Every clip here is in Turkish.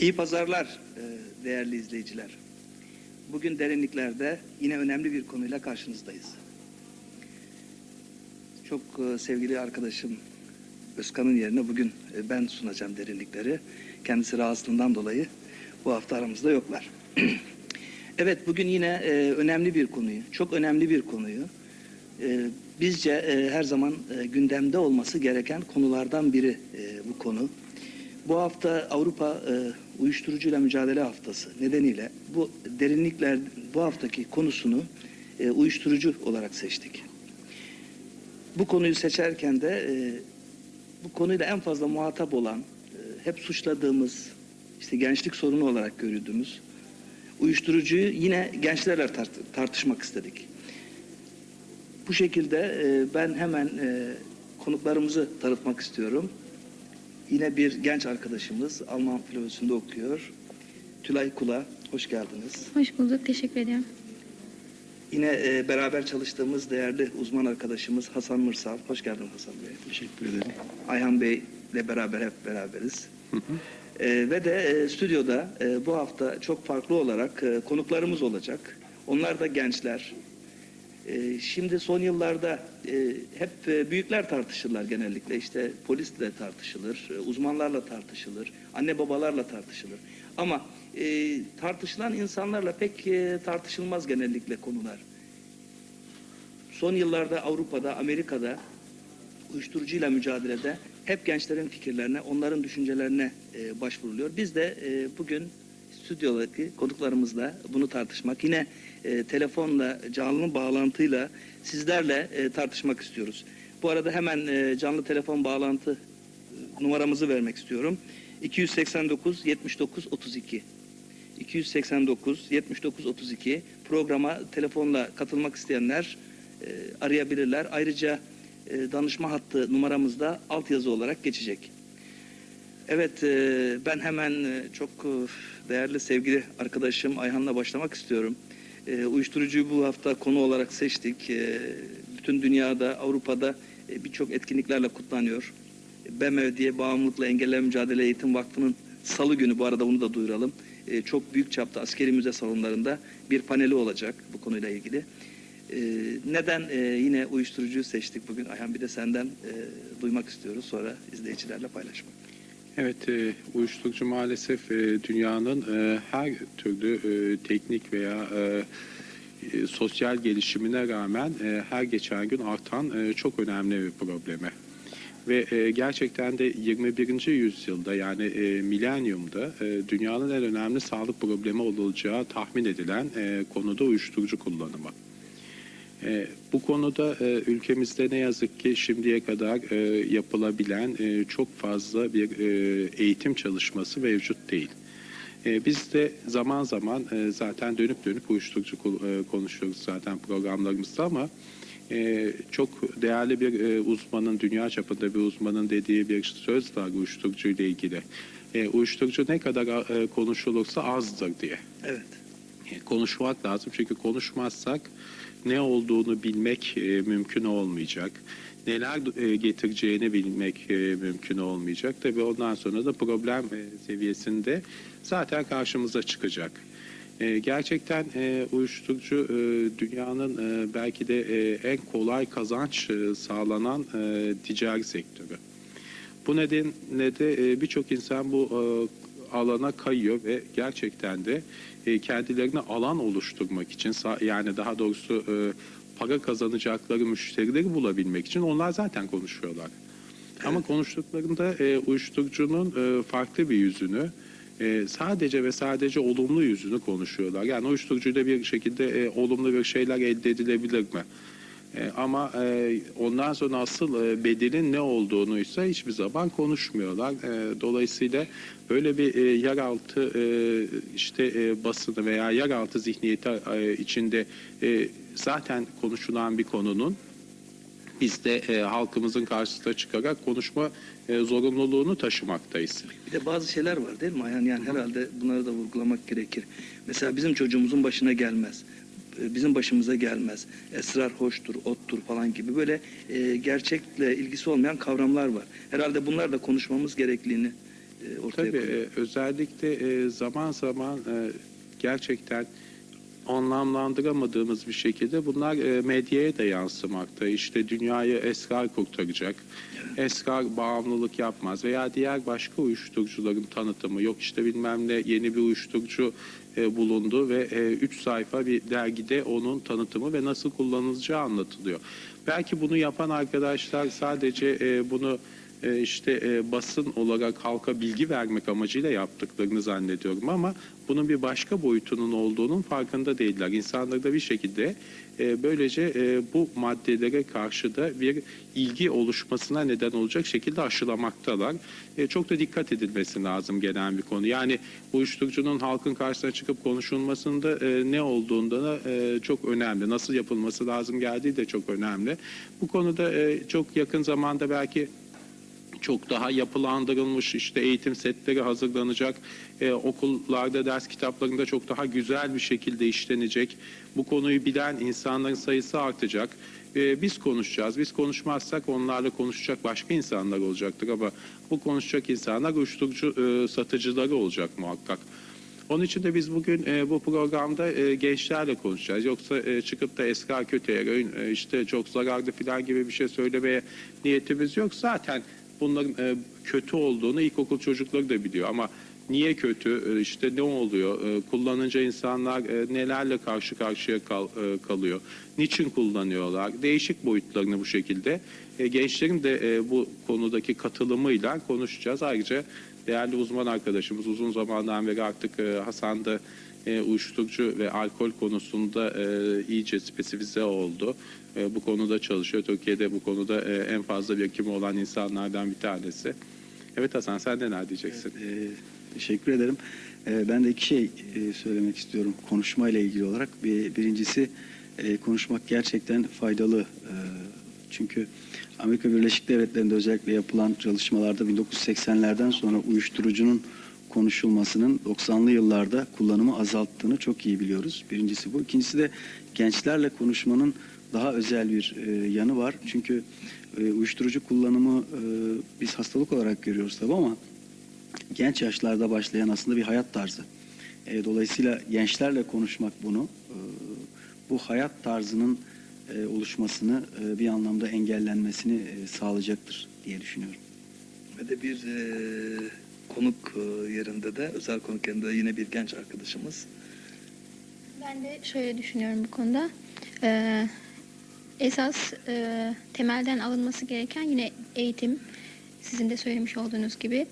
İyi pazarlar e, değerli izleyiciler. Bugün derinliklerde yine önemli bir konuyla karşınızdayız. Çok e, sevgili arkadaşım Özkan'ın yerine bugün e, ben sunacağım derinlikleri. Kendisi rahatsızlığından dolayı bu hafta aramızda yoklar. evet bugün yine önemli bir konuyu, çok önemli bir konuyu bizce her zaman gündemde olması gereken konulardan biri bu konu. Bu hafta Avrupa Uyuşturucuyla Mücadele Haftası nedeniyle bu derinlikler bu haftaki konusunu e, uyuşturucu olarak seçtik. Bu konuyu seçerken de e, bu konuyla en fazla muhatap olan, e, hep suçladığımız, işte gençlik sorunu olarak gördüğümüz uyuşturucuyu yine gençlerle tart- tartışmak istedik. Bu şekilde e, ben hemen e, konuklarımızı tanıtmak istiyorum. Yine bir genç arkadaşımız Alman filolojisinde okuyor. Tülay Kula, hoş geldiniz. Hoş bulduk, teşekkür ederim. Yine e, beraber çalıştığımız değerli uzman arkadaşımız Hasan Mırsal. Hoş geldin Hasan Bey. Teşekkür ederim. Ayhan Bey ile beraber hep beraberiz. E, ve de e, stüdyoda e, bu hafta çok farklı olarak e, konuklarımız olacak. Onlar da gençler. E, şimdi son yıllarda e, hep e, büyükler tartışırlar genellikle. İşte polisle tartışılır, e, uzmanlarla tartışılır, anne babalarla tartışılır. Ama tartışılan insanlarla pek tartışılmaz genellikle konular. Son yıllarda Avrupa'da, Amerika'da uyuşturucuyla mücadelede hep gençlerin fikirlerine, onların düşüncelerine başvuruluyor. Biz de bugün stüdyodaki konuklarımızla bunu tartışmak, yine e, telefonla, canlı bağlantıyla sizlerle e, tartışmak istiyoruz. Bu arada hemen e, canlı telefon bağlantı e, numaramızı vermek istiyorum. 289 79 32. 289 79 32 programa telefonla katılmak isteyenler e, arayabilirler. Ayrıca e, danışma hattı numaramızda altyazı olarak geçecek. Evet e, ben hemen e, çok e, değerli sevgili arkadaşım Ayhan'la başlamak istiyorum. Uyuşturucuyu bu hafta konu olarak seçtik. Bütün dünyada, Avrupa'da birçok etkinliklerle kutlanıyor. BEMEV diye Bağımlılıkla Engelleme Mücadele Eğitim Vakfı'nın salı günü bu arada bunu da duyuralım. Çok büyük çapta askeri müze salonlarında bir paneli olacak bu konuyla ilgili. Neden yine uyuşturucuyu seçtik bugün Ayhan bir de senden duymak istiyoruz sonra izleyicilerle paylaşmak. Evet, e, uyuşturucu maalesef e, dünyanın e, her türlü e, teknik veya e, e, sosyal gelişimine rağmen e, her geçen gün artan e, çok önemli bir problemi. Ve e, gerçekten de 21. yüzyılda yani e, milenyumda e, dünyanın en önemli sağlık problemi olacağı tahmin edilen e, konuda uyuşturucu kullanımı. E, bu konuda e, ülkemizde ne yazık ki şimdiye kadar e, yapılabilen e, çok fazla bir e, eğitim çalışması mevcut değil. E, biz de zaman zaman e, zaten dönüp dönüp uyuşturucu e, konuşuyoruz zaten programlarımızda ama e, çok değerli bir e, uzmanın, dünya çapında bir uzmanın dediği bir söz var uyuşturucu ilgili. E, uyuşturucu ne kadar e, konuşulursa azdır diye Evet. Konuşmak lazım. Çünkü konuşmazsak ne olduğunu bilmek e, mümkün olmayacak. Neler e, getireceğini bilmek e, mümkün olmayacak. Tabii ondan sonra da problem seviyesinde zaten karşımıza çıkacak. Gerçekten uyuşturucu dünyanın belki de en kolay kazanç sağlanan e, ticari sektörü. Bu nedenle de birçok insan bu alana kayıyor ve gerçekten de e, kendilerine alan oluşturmak için yani daha doğrusu e, para kazanacakları müşterileri bulabilmek için onlar zaten konuşuyorlar. Ama konuştuklarında e, uyuşturucunun e, farklı bir yüzünü e, sadece ve sadece olumlu yüzünü konuşuyorlar. Yani uyuşturucuyla bir şekilde e, olumlu bir şeyler elde edilebilir mi? E, ama e, ondan sonra asıl e, bedelin ne olduğunu ise hiçbir zaman konuşmuyorlar. E, dolayısıyla böyle bir yeraltı işte basını veya yeraltı zihniyeti içinde zaten konuşulan bir konunun biz de e, halkımızın karşısına çıkarak konuşma e, zorunluluğunu taşımaktayız. Bir de bazı şeyler var değil mi Ayhan? Yani herhalde bunları da vurgulamak gerekir. Mesela bizim çocuğumuzun başına gelmez. E, Bizim başımıza gelmez. Esrar hoştur, ottur falan gibi böyle e, gerçekle ilgisi olmayan kavramlar var. Herhalde bunlar da konuşmamız gerekliliğini e, ortaya Tabii koyuyor. e, özellikle e, zaman zaman e, gerçekten anlamlandıramadığımız bir şekilde bunlar e, medyaya da yansımakta. İşte dünyayı esrar kurtaracak, esrar bağımlılık yapmaz veya diğer başka uyuşturucuların tanıtımı yok işte bilmem ne yeni bir uyuşturucu e, bulundu ve 3 sayfa bir dergide onun tanıtımı ve nasıl kullanılacağı anlatılıyor. Belki bunu yapan arkadaşlar sadece e, bunu e, işte e, basın olarak halka bilgi vermek amacıyla yaptıklarını zannediyorum ama bunun bir başka boyutunun olduğunun farkında değiller. İnsanlar da bir şekilde e, böylece e, bu maddelere karşı da bir ilgi oluşmasına neden olacak şekilde aşılamaktalar. Çok da dikkat edilmesi lazım gelen bir konu. Yani uyuşturucunun halkın karşısına çıkıp konuşulmasında ne olduğunda da çok önemli. Nasıl yapılması lazım geldiği de çok önemli. Bu konuda çok yakın zamanda belki çok daha yapılandırılmış işte eğitim setleri hazırlanacak. Ee, okullarda ders kitaplarında çok daha güzel bir şekilde işlenecek. Bu konuyu bilen insanların sayısı artacak. Ee, biz konuşacağız. Biz konuşmazsak onlarla konuşacak başka insanlar olacaktır ama bu konuşacak insanlar uyuşturucu e, satıcıları olacak muhakkak. Onun için de biz bugün e, bu programda e, gençlerle konuşacağız. Yoksa e, çıkıp da eski kötü eroin e, işte çok zararlı falan gibi bir şey söylemeye niyetimiz yok. Zaten bunların e, kötü olduğunu ilkokul çocukları da biliyor. Ama niye kötü? E, işte ne oluyor? E, kullanınca insanlar e, nelerle karşı karşıya kal, kalıyor? Niçin kullanıyorlar? Değişik boyutlarını bu şekilde. Gençlerin de bu konudaki katılımıyla konuşacağız. Ayrıca değerli uzman arkadaşımız uzun zamandan beri artık Hasan'da e, uyuşturucu ve alkol konusunda e, iyice spesifize oldu. E, bu konuda çalışıyor. Türkiye'de bu konuda e, en fazla birikimi olan insanlardan bir tanesi. Evet Hasan sen de ne diyeceksin? Ee, teşekkür ederim. Ee, ben de iki şey e, söylemek istiyorum konuşmayla ilgili olarak. Bir, birincisi e, konuşmak gerçekten faydalı. Ee, çünkü Amerika Birleşik Devletleri'nde özellikle yapılan çalışmalarda 1980'lerden sonra uyuşturucunun konuşulmasının 90'lı yıllarda kullanımı azalttığını çok iyi biliyoruz. Birincisi bu. İkincisi de gençlerle konuşmanın daha özel bir e, yanı var. Çünkü e, uyuşturucu kullanımı e, biz hastalık olarak görüyoruz tabii ama genç yaşlarda başlayan aslında bir hayat tarzı. E, dolayısıyla gençlerle konuşmak bunu, e, bu hayat tarzının e, oluşmasını e, bir anlamda engellenmesini e, sağlayacaktır diye düşünüyorum. Ve de bir e, konuk e, yerinde de özel konuk yerinde yine bir genç arkadaşımız. Ben de şöyle düşünüyorum bu konuda. Ee, esas e, temelden alınması gereken yine eğitim. Sizin de söylemiş olduğunuz gibi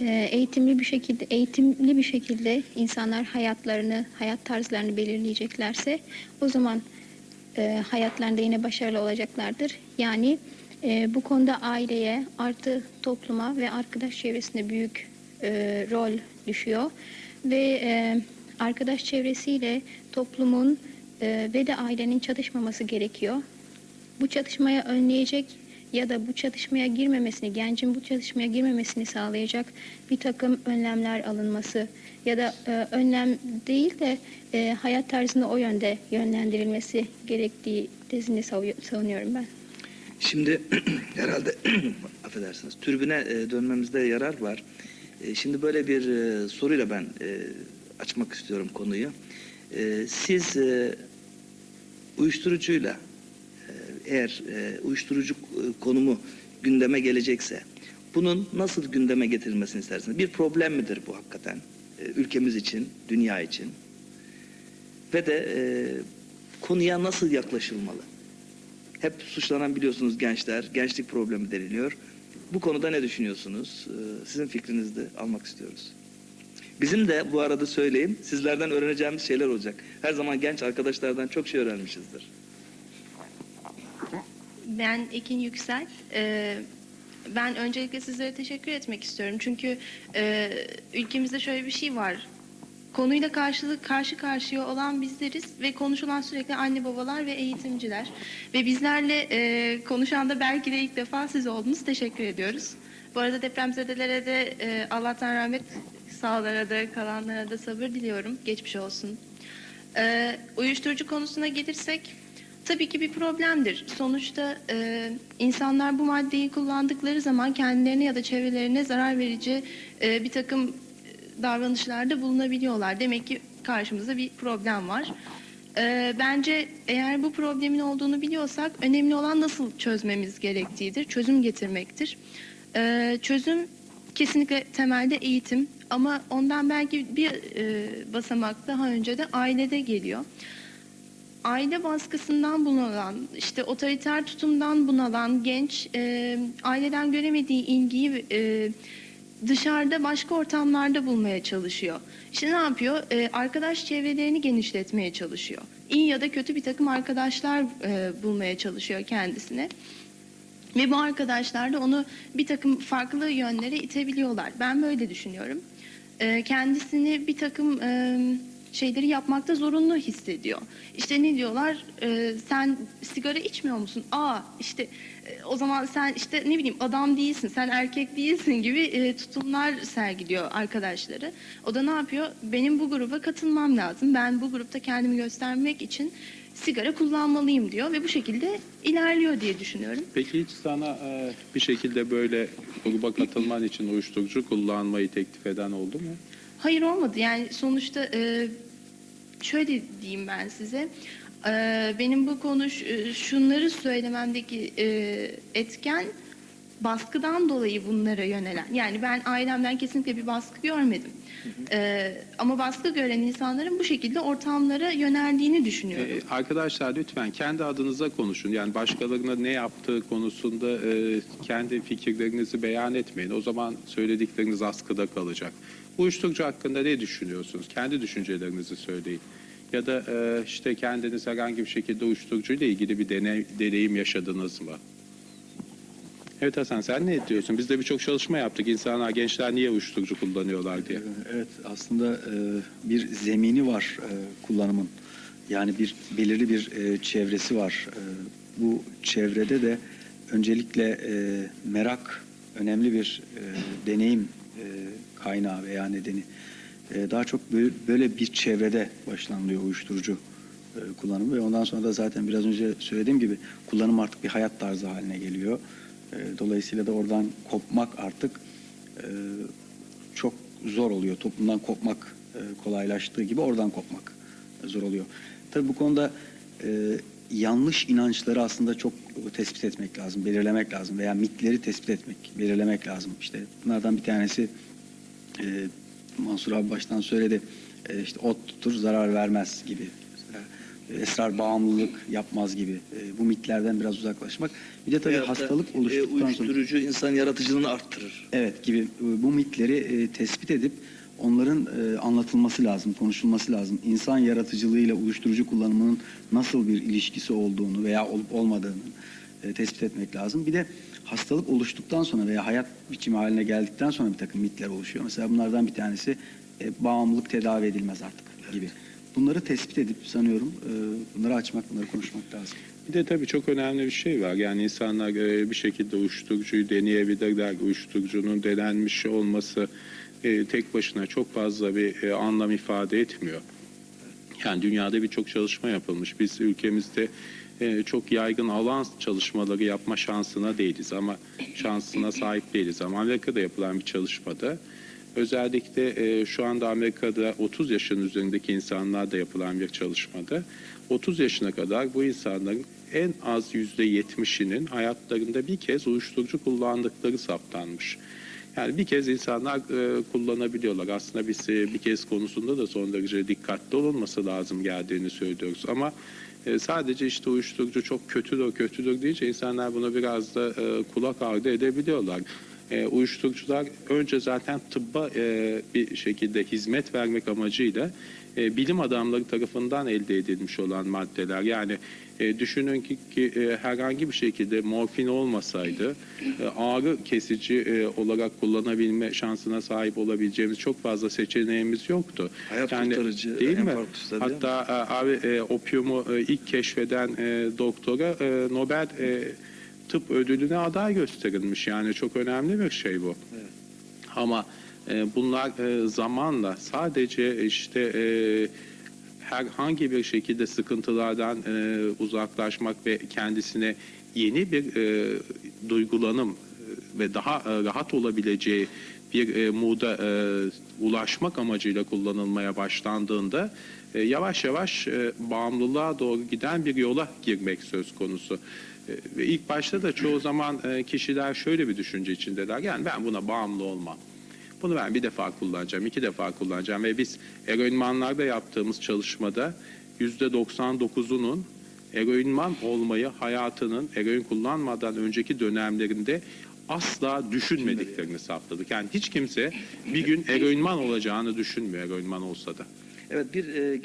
Ee, eğitimli bir şekilde eğitimli bir şekilde insanlar hayatlarını, hayat tarzlarını belirleyeceklerse o zaman e, hayatlarında yine başarılı olacaklardır. Yani e, bu konuda aileye artı topluma ve arkadaş çevresinde büyük e, rol düşüyor ve e, arkadaş çevresiyle toplumun e, ve de ailenin çatışmaması gerekiyor. Bu çatışmaya önleyecek ya da bu çatışmaya girmemesini, gencin bu çatışmaya girmemesini sağlayacak bir takım önlemler alınması ya da e, önlem değil de e, hayat tarzını o yönde yönlendirilmesi gerektiği tezini savu- savunuyorum ben. Şimdi herhalde affedersiniz türbüne e, dönmemizde yarar var. E, şimdi böyle bir e, soruyla ben e, açmak istiyorum konuyu. Siz uyuşturucuyla eğer uyuşturucu konumu gündeme gelecekse bunun nasıl gündeme getirilmesini istersiniz? Bir problem midir bu hakikaten ülkemiz için, dünya için? Ve de konuya nasıl yaklaşılmalı? Hep suçlanan biliyorsunuz gençler, gençlik problemi deniliyor. Bu konuda ne düşünüyorsunuz? Ee, Sizin fikrinizi de almak istiyoruz. Bizim de bu arada söyleyeyim, sizlerden öğreneceğimiz şeyler olacak. Her zaman genç arkadaşlardan çok şey öğrenmişizdir. Ben Ekin Yüksel. Ee, ben öncelikle sizlere teşekkür etmek istiyorum. Çünkü e, ülkemizde şöyle bir şey var. Konuyla karşılık karşı karşıya olan bizleriz ve konuşulan sürekli anne babalar ve eğitimciler. Ve bizlerle e, konuşan da belki de ilk defa siz oldunuz. Teşekkür ediyoruz. Bu arada depremzedelere de e, Allah'tan rahmet sağlara da kalanlara da sabır diliyorum. Geçmiş olsun. E, uyuşturucu konusuna gelirsek tabii ki bir problemdir. Sonuçta e, insanlar bu maddeyi kullandıkları zaman kendilerine ya da çevrelerine zarar verici e, bir takım davranışlarda bulunabiliyorlar. Demek ki karşımızda bir problem var. E, bence eğer bu problemin olduğunu biliyorsak önemli olan nasıl çözmemiz gerektiğidir, çözüm getirmektir. E, çözüm kesinlikle temelde eğitim ama ondan belki bir e, basamak daha önce de ailede geliyor aile baskısından bunalan, işte otoriter tutumdan bunalan genç e, aileden göremediği ilgiyi e, dışarıda başka ortamlarda bulmaya çalışıyor. İşte ne yapıyor? E, arkadaş çevrelerini genişletmeye çalışıyor. İyi ya da kötü bir takım arkadaşlar e, bulmaya çalışıyor kendisine. Ve bu arkadaşlar da onu bir takım farklı yönlere itebiliyorlar. Ben böyle düşünüyorum. Ee, kendisini bir takım e, şeyleri yapmakta zorunlu hissediyor. İşte ne diyorlar? Ee, sen sigara içmiyor musun? Aa işte e, o zaman sen işte ne bileyim adam değilsin, sen erkek değilsin gibi e, tutumlar sergiliyor arkadaşları. O da ne yapıyor? Benim bu gruba katılmam lazım. Ben bu grupta kendimi göstermek için sigara kullanmalıyım diyor ve bu şekilde ilerliyor diye düşünüyorum. Peki hiç sana e, bir şekilde böyle gruba katılman için uyuşturucu kullanmayı teklif eden oldu mu? Hayır olmadı. Yani sonuçta e, şöyle diyeyim ben size. E, benim bu konuş e, şunları söylememdeki e, etken baskıdan dolayı bunlara yönelen. Yani ben ailemden kesinlikle bir baskı görmedim. E, ama baskı gören insanların bu şekilde ortamlara yöneldiğini düşünüyorum. Ee, arkadaşlar lütfen kendi adınıza konuşun. Yani başkalarına ne yaptığı konusunda e, kendi fikirlerinizi beyan etmeyin. O zaman söyledikleriniz askıda kalacak. Uyuşturucu hakkında ne düşünüyorsunuz? Kendi düşüncelerinizi söyleyin. Ya da e, işte kendiniz herhangi bir şekilde uyuşturucu ilgili bir deney, deneyim yaşadınız mı? Evet Hasan sen ne diyorsun? Biz de birçok çalışma yaptık. İnsanlar, gençler niye uyuşturucu kullanıyorlar diye. Evet aslında e, bir zemini var e, kullanımın. Yani bir belirli bir e, çevresi var. E, bu çevrede de öncelikle e, merak önemli bir e, deneyim e, kaynağı veya nedeni. E, daha çok böyle, bir çevrede başlanılıyor uyuşturucu e, kullanımı ve ondan sonra da zaten biraz önce söylediğim gibi kullanım artık bir hayat tarzı haline geliyor. E, dolayısıyla da oradan kopmak artık çok zor oluyor. Toplumdan kopmak kolaylaştığı gibi oradan kopmak zor oluyor. Tabii bu konuda yanlış inançları aslında çok tespit etmek lazım, belirlemek lazım veya mitleri tespit etmek, belirlemek lazım. İşte bunlardan bir tanesi Mansur abi baştan söyledi. E, işte ot tutur zarar vermez gibi. E, esrar bağımlılık yapmaz gibi. E, bu mitlerden biraz uzaklaşmak. Bir de tabii Veyahut da, hastalık e, oluştuktan sonra uyuşturucu insan yaratıcılığını arttırır. Evet gibi e, bu mitleri e, tespit edip onların e, anlatılması lazım, konuşulması lazım. İnsan yaratıcılığıyla uyuşturucu kullanımının nasıl bir ilişkisi olduğunu veya olup olmadığını e, tespit etmek lazım. Bir de hastalık oluştuktan sonra veya hayat biçimi haline geldikten sonra bir takım mitler oluşuyor. Mesela bunlardan bir tanesi e, bağımlılık tedavi edilmez artık gibi. Bunları tespit edip sanıyorum e, bunları açmak, bunları konuşmak lazım. Bir de tabii çok önemli bir şey var. Yani insanlar e, bir şekilde uyuşturucuyu deneyebilirler. Uyuşturucunun denenmiş olması e, tek başına çok fazla bir e, anlam ifade etmiyor. Yani dünyada birçok çalışma yapılmış. Biz ülkemizde e, çok yaygın alan çalışmaları yapma şansına değiliz ama şansına sahip değiliz. Ama Amerika'da yapılan bir çalışmada özellikle e, şu anda Amerika'da 30 yaşın üzerindeki insanlarda yapılan bir çalışmada 30 yaşına kadar bu insanların en az %70'inin hayatlarında bir kez uyuşturucu kullandıkları saptanmış. Yani bir kez insanlar e, kullanabiliyorlar. Aslında biz e, bir kez konusunda da son derece dikkatli olunması lazım geldiğini söylüyoruz. Ama e, sadece işte uyuşturucu çok kötüdür, kötüdür deyince insanlar buna biraz da e, kulak ardı edebiliyorlar. E, uyuşturucular önce zaten tıbba e, bir şekilde hizmet vermek amacıyla e, bilim adamları tarafından elde edilmiş olan maddeler. Yani e, düşünün ki, ki e, herhangi bir şekilde morfin olmasaydı e, ağrı kesici e, olarak kullanabilme şansına sahip olabileceğimiz çok fazla seçeneğimiz yoktu. Hayat kurtarıcı, değil mi? Hatta e, abi e, opiyumu e, ilk keşfeden e, doktora e, Nobel e, tıp ödülüne aday gösterilmiş. Yani çok önemli bir şey bu. Evet. Ama bunlar e, zamanla sadece işte e, herhangi bir şekilde sıkıntılardan e, uzaklaşmak ve kendisine yeni bir e, duygulanım e, ve daha e, rahat olabileceği bir e, moda e, ulaşmak amacıyla kullanılmaya başlandığında e, yavaş yavaş e, bağımlılığa doğru giden bir yola girmek söz konusu. E, ve ilk başta da çoğu zaman e, kişiler şöyle bir düşünce içindeler. Yani ben buna bağımlı olmam. Bunu ben bir defa kullanacağım, iki defa kullanacağım ve biz eroinmanlarda yaptığımız çalışmada yüzde 99'unun eroinman olmayı hayatının eroin kullanmadan önceki dönemlerinde asla düşünmediklerini saptadık. Yani hiç kimse bir gün eroinman olacağını düşünmüyor eroinman olsa da. Evet bir e,